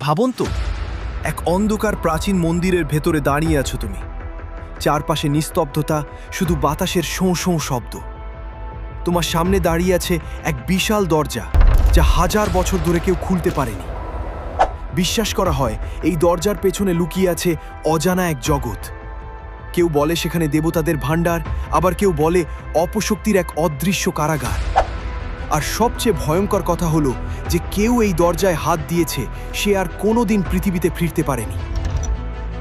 ভাবুন তো, এক অন্ধকার প্রাচীন মন্দিরের ভেতরে দাঁড়িয়ে আছো তুমি। চারপাশে নিস্তব্ধতা, শুধু বাতাসের শোঁ শোঁ শব্দ। তোমার সামনে দাঁড়িয়ে আছে এক বিশাল দরজা, যা হাজার বছর ধরে কেউ খুলতে পারেনি। বিশ্বাস করা হয়, এই দরজার পেছনে লুকিয়ে আছে অজানা এক জগৎ। কেউ বলে সেখানে দেবতাদের ভাণ্ডার, আবার কেউ বলে অপশক্তির এক অদৃশ্য কারাগার। আর সবচেয়ে ভয়ঙ্কর কথা হলো যে কেউ এই দরজায় হাত দিয়েছে, সে আর কোনোদিন পৃথিবীতে ফিরতে পারেনি।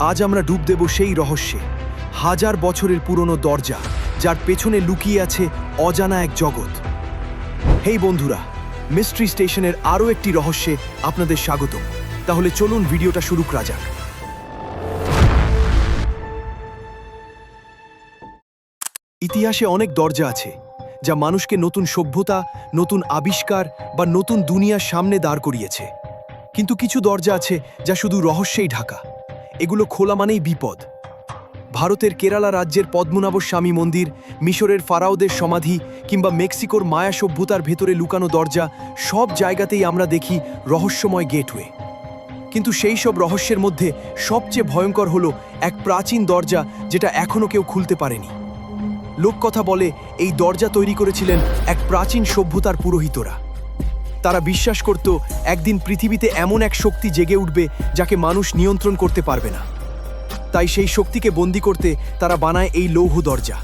আজ আমরা ডুব দেব সেই রহস্যে, হাজার বছরের পুরনো দরজা, যার পেছনে লুকিয়ে আছে অজানা এক জগৎ। হেই বন্ধুরা, মিস্ট্রি স্টেশনের আরও একটি রহস্যে আপনাদের স্বাগত তাহলে চলুন ভিডিওটা শুরু করা যাক। ইতিহাসে অনেক দরজা আছে যা মানুষকে নতুন সভ্যতা, নতুন আবিষ্কার বা নতুন দুনিয়ার সামনে দাঁড় করিয়েছে। কিন্তু কিছু দরজা আছে যা শুধু রহস্যেই ঢাকা। এগুলো খোলা মানেই বিপদ। ভারতের কেরালা রাজ্যের পদ্মনাভ স্বামী মন্দির, মিশরের ফারাওদের সমাধি কিংবা মেক্সিকোর মায়া সভ্যতার ভেতরে লুকানো দরজা সব জায়গাতেই আমরা দেখি রহস্যময় গেটওয়ে। কিন্তু সেই সব রহস্যের মধ্যে সবচেয়ে ভয়ঙ্কর হলো এক প্রাচীন দরজা যেটা এখনও কেউ খুলতে পারেনি। লোককথা বলে এই দরজা তৈরি করেছিলেন এক প্রাচীন সভ্যতার পুরোহিতরা। তারা বিশ্বাস করত একদিন পৃথিবীতে এমন এক শক্তি জেগে উঠবে যাকে মানুষ নিয়ন্ত্রণ করতে পারবে না। তাই সেই শক্তিকে বন্দি করতে তারা বানায় এই লৌহ দরজা।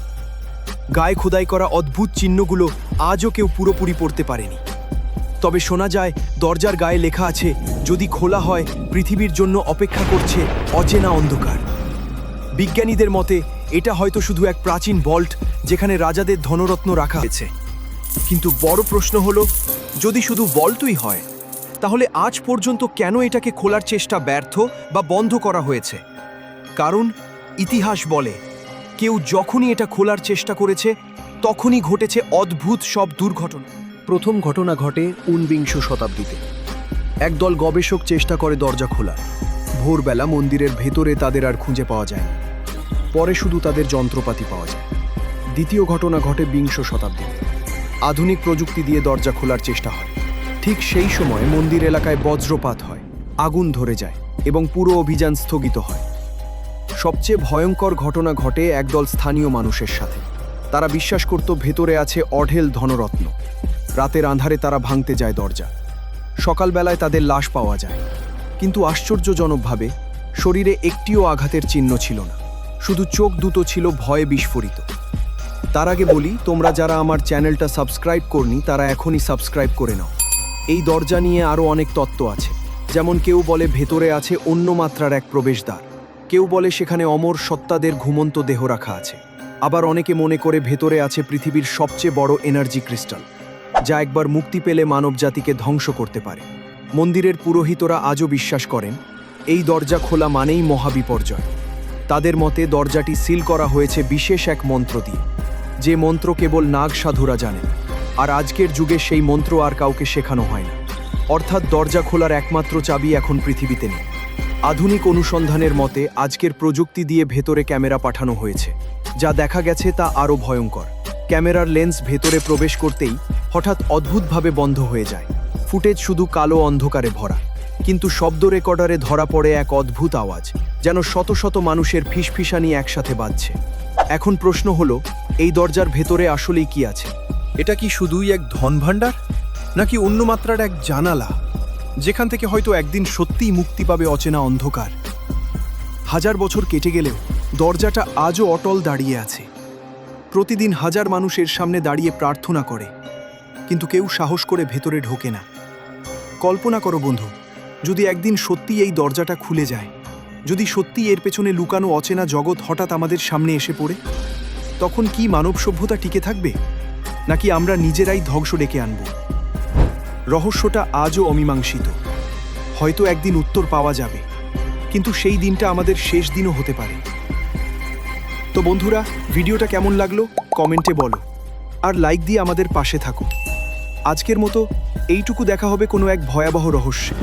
গায়ে খোদাই করা অদ্ভুত চিহ্নগুলো আজও কেউ পুরোপুরি পড়তে পারেনি। তবে শোনা যায়, দরজার গায়ে লেখা আছে, যদি খোলা হয়, পৃথিবীর জন্য অপেক্ষা করছে অচেনা অন্ধকার। বিজ্ঞানীদের মতে এটা হয়তো শুধু এক প্রাচীন বল্ট যেখানে রাজাদের ধনরত্ন রাখা হয়েছে। কিন্তু বড় প্রশ্ন হলো, যদি শুধু বল্টই হয়, তাহলে আজ পর্যন্ত কেন এটাকে খোলার চেষ্টা ব্যর্থ বা বন্ধ করা হয়েছে? কারণ ইতিহাস বলে, কেউ যখনই এটা খোলার চেষ্টা করেছে, তখনই ঘটেছে অদ্ভুত সব দুর্ঘটনা। প্রথম ঘটনা ঘটে ঊনবিংশ শতাব্দীতে। একদল গবেষক চেষ্টা করে দরজা খোলা ভোরবেলা মন্দিরের ভেতরে তাদের আর খুঁজে পাওয়া যায় পরে শুধু তাদের যন্ত্রপাতি পাওয়া যায়। দ্বিতীয় ঘটনা ঘটে বিংশ শতাব্দীতে। আধুনিক প্রযুক্তি দিয়ে দরজা খোলার চেষ্টা হয়। ঠিক সেই সময় মন্দির এলাকায় বজ্রপাত হয়, আগুন ধরে যায় এবং পুরো অভিযান স্থগিত হয়। সবচেয়ে ভয়ঙ্কর ঘটনা ঘটে একদল স্থানীয় মানুষের সাথে। তারা বিশ্বাস করত ভেতরে আছে অঢেল ধনরত্ন। রাতের আঁধারে তারা ভাঙতে যায় দরজা। সকালবেলায় তাদের লাশ পাওয়া যায়। কিন্তু আশ্চর্যজনকভাবে, শরীরে একটিও আঘাতের চিহ্ন ছিল না। শুধু চোখ দুটো ছিল ভয়ে বিস্ফোরিত। তার আগে বলি, তোমরা যারা আমার চ্যানেলটা সাবস্ক্রাইব করনি, তারা এখনই সাবস্ক্রাইব করে নাও। এই দরজা নিয়ে আরও অনেক তত্ত্ব আছে। যেমন কেউ বলে ভেতরে আছে অন্য মাত্রার এক প্রবেশদ্বার। কেউ বলে সেখানে অমর সত্তাদের ঘুমন্ত দেহ রাখা আছে। আবার অনেকে মনে করে ভেতরে আছে পৃথিবীর সবচেয়ে বড় এনার্জি ক্রিস্টাল যা একবার মুক্তি পেলে মানবজাতিকে ধ্বংস করতে পারে। মন্দিরের পুরোহিতরা আজও বিশ্বাস করেন, এই দরজা খোলা মানেই মহাবিপর্যয়। তাদের মতে দরজাটি সিল করা হয়েছে বিশেষ এক মন্ত্র দিয়ে। যে মন্ত্র কেবল নাগ সাধুরা জানেন আর আজকের যুগে সেই মন্ত্র আর কাউকে শেখানো হয় না। অর্থাৎ দরজা খোলার একমাত্র চাবি এখন পৃথিবীতে নেই। আধুনিক অনুসন্ধানের মতে আজকের প্রযুক্তি দিয়ে ভেতরে ক্যামেরা পাঠানো হয়েছে, যা দেখা গেছে তা আরও ভয়ঙ্কর। ক্যামেরার লেন্স ভেতরে প্রবেশ করতেই হঠাৎ অদ্ভুতভাবে বন্ধ হয়ে যায়। ফুটেজ শুধু কালো অন্ধকারে ভরা, কিন্তু শব্দ রেকর্ডারে ধরা পড়ে এক অদ্ভুত আওয়াজ। যেন শত শত মানুষের ফিসফিসানি একসাথে বাজছে। এখন প্রশ্ন হলো, এই দরজার ভেতরে আসলেই কি আছে? এটা কি শুধুই এক ধন ভাণ্ডার নাকি অন্য মাত্রার এক জানালা? যেখান থেকে হয়তো একদিন সত্যিই মুক্তি পাবে অচেনা অন্ধকার। হাজার বছর কেটে গেলেও দরজাটা আজও অটল দাঁড়িয়ে আছে। প্রতিদিন হাজার মানুষের সামনে দাঁড়িয়ে প্রার্থনা করে, কিন্তু কেউ সাহস করে ভেতরে ঢোকে না। কল্পনা করো বন্ধু, যদি একদিন সত্যি এই দরজাটা খুলে যায় যদি সত্যি এর পেছনে লুকানো অচেনা জগৎ হঠাৎ আমাদের সামনে এসে পড়ে, তখন কি মানব সভ্যতা টিকে থাকবে? নাকি আমরা নিজেরাই ধ্বংস ডেকে আনব? রহস্যটা আজও অমীমাংসিত। হয়তো একদিন উত্তর পাওয়া যাবে, কিন্তু সেই দিনটা আমাদের শেষ দিনও হতে পারে। তো বন্ধুরা, ভিডিওটা কেমন লাগল? কমেন্টে বলো। আর লাইক দিয়ে আমাদের পাশে থাকো আজকের মতো এইটুকু দেখা হবে কোনো এক ভয়াবহ রহস্যে।